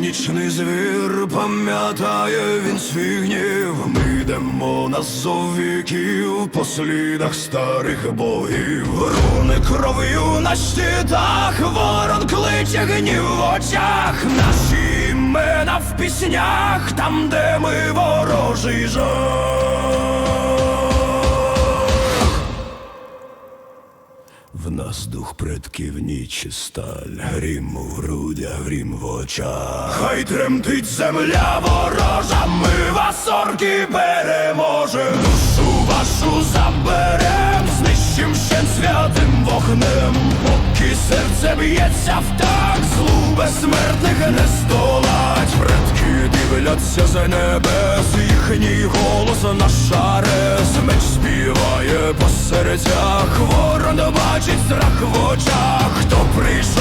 Вічний звір пам'ятає він свій гнів. Ми йдемо на зовіків по слідах старих богів. Руни кров'ю на щитах, ворон кличе гнів в очах. Наші імена в піснях, там, де ми ворожий жах. Нас дух предків ніч і сталь, грім у грудях, грім в очах. Хай тремтить земля ворожа, ми вас орки переможем. Душу вашу заберем, знищим ще святим вогнем. Поки серце б'ється в так, злу безсмертних не здолать. Предки дивляться за небес, їхній голос на шарес. Меч співає по серцях, ворон бачить страх в очах, хто прийшов.